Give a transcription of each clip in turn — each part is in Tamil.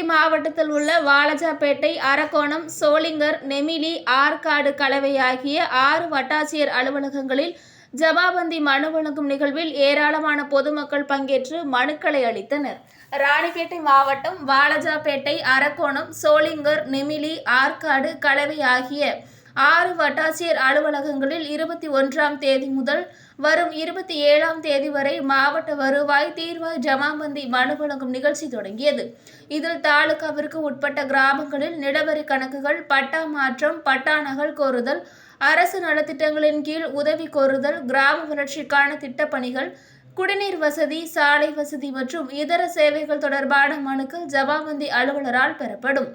புதுக்கோட்டை மாவட்டத்தில் உள்ள வாலஜாப்பேட்டை அரக்கோணம் சோளிங்கர் நெமிலி ஆற்காடு கலவை ஆகிய ஆறு வட்டாட்சியர் அலுவலகங்களில் ஜமாபந்தி மனு வழங்கும் நிகழ்வில் ஏராளமான பொதுமக்கள் பங்கேற்று மனுக்களை அளித்தனர். ராணிப்பேட்டை மாவட்டம் வாலஜாப்பேட்டை அரக்கோணம் சோளிங்கர் நெமிலி ஆற்காடு கலவை ஆகிய ஆறு வட்டாட்சியர் அலுவலகங்களில் இருபத்தி ஒன்றாம் தேதி முதல் வரும் இருபத்தி ஏழாம் தேதி வரை மாவட்ட வருவாய் தீர்வாய் ஜமாபந்தி மனு வழங்கும் நிகழ்ச்சி தொடங்கியது. இதில் தாலுகாவிற்கு உட்பட்ட கிராமங்களில் நிலவரி கணக்குகள் பட்டா மாற்றம் பட்டா நகல் கோருதல் அரசு நலத்திட்டங்களின் கீழ் உதவி கோருதல் கிராம வளர்ச்சிக்கான திட்டப்பணிகள் குடிநீர் வசதி சாலை வசதி மற்றும் இதர சேவைகள் தொடர்பான மனுக்கள் ஜமாபந்தி அலுவலரால் பெறப்படும்.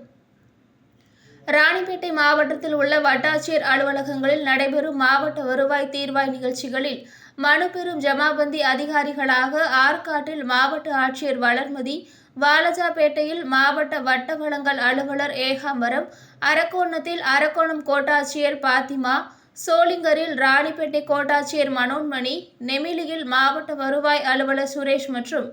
ராணிப்பேட்டை மாவட்டத்தில் உள்ள வட்டாட்சியர் அலுவலகங்களில் நடைபெறும் மாவட்ட வருவாய் தீர்வாய் நிகழ்ச்சிகளில் மனு பெறும் ஜமாபந்தி அதிகாரிகளாக ஆற்காட்டில் மாவட்ட ஆட்சியர் வளர்மதி வாலஜாபேட்டையில் மாவட்ட வட்ட வளங்கள் அலுவலர் ஏகாம்பரம் அரக்கோணத்தில் அரக்கோணம் கோட்டாட்சியர் பாத்திமா சோளிங்கரில் ராணிப்பேட்டை கோட்டாட்சியர் மனோன்மணி நெமிலியில் மாவட்ட வருவாய் அலுவலர் சுரேஷ் மற்றும்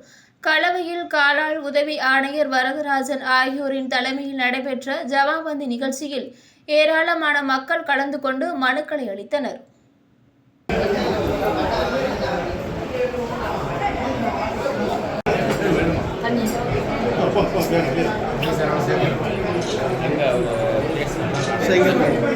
கலவையில் காலாள் உதவி ஆணையர் வரதராஜன் ஆகியோரின் தலைமையில் நடைபெற்ற ஜவாபந்தி நிகழ்ச்சியில் ஏராளமான மக்கள் கலந்து கொண்டு மனுக்களை அளித்தனர். செய்யுங்க